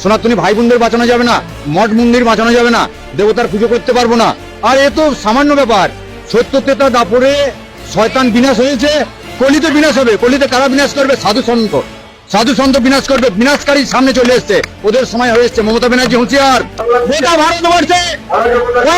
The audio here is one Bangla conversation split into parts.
সনাতনী ভাই বোনদের বাঁচানো যাবে না, মঠ মন্দির বাঁচানো যাবে না, দেবতার পুজো করতে পারব না। আর এ তো সামান্য ব্যাপার। সত্য তেতা দাপরে শয়তান বিনাশ হয়েছে, কলিতে বিনাশ হবে, কলিতে কারা বিনাশ করবে? সাধু সন্ত। সাধু সন্ত বিনাশ করবে বিনাশকারী সামনে চলে এসছে। ওদের সময় হয়ে এসছে। মমতা ব্যানার্জি হুঁশিয়ার। গোটা ভারতবর্ষে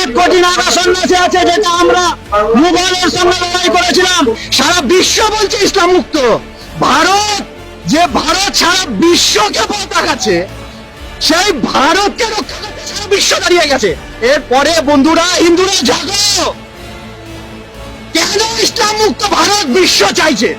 এক কোটি নাগা সন্ন্যাসী আছে, যেটা আমরা মুঘলের সঙ্গে লড়াই করেছিলাম। সারা বিশ্ব বলছে ইসলাম মুক্ত। ভারত, যে ভারত সারা বিশ্বকে পতাকাচ্ছে সেই ভারতকে রক্ষা করতে সারা বিশ্ব দাঁড়িয়ে গেছে। এরপরে বন্ধুরা, হিন্দুরা, জাগো! কেন ইসলাম মুক্ত ভারত বিশ্ব চাইছে?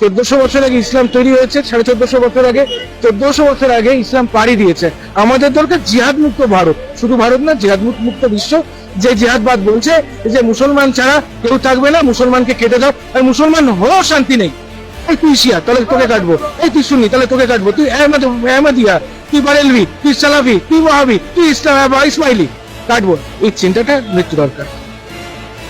চোদ্দশো বছর আগে ইসলাম তৈরি হয়েছে, সাড়ে চোদ্দশো বছর আগে, চোদ্দশো বছর আগে ইসলাম পাড়ি দিয়েছে। আমাদের দরকার জিহাদ মুক্ত ভারত। শুধু ভারত না জিহাদ মুক- মুক্ত বিশ্ব। যে জিহাদবাদ বলছে যে মুসলমান ছাড়া কেউ থাকবে না, মুসলমানকে কেটে দাও। আর মুসলমান হয়েও শান্তি নেই। তুই শিয়া, তাহলে তোকে কাটবো। এই তুই শুনি তাহলে তোকে কাটবো। তুই আহমদ, আহমদিয়া তুই বারেলভি তুই সালাফি তুই ওয়াহাবি তুই ইসলাম বা ইসমাইলি? কাটবো। এই চিন্তাটা মৃত্যু দরকার।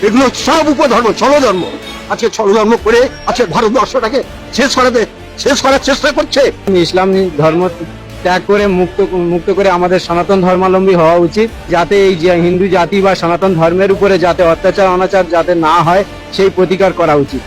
এগুলো সব উপধর্ম ছলধর্ম আজকে ছলধর্ম করে আজকে ভারতবর্ষটাকে শেষ করাতে শেষ করার চেষ্টা করছে। ইসলাম ধর্ম ত্যাগ করে মুক্ত মুক্ত করে আমাদের সনাতন ধর্মাবলম্বী হওয়া উচিত যাতে এই যে হিন্দু জাতি বা সনাতন ধর্মের উপরে যাতে অত্যাচার অনাচার যাতে না হয় সেই প্রতিকার করা উচিত।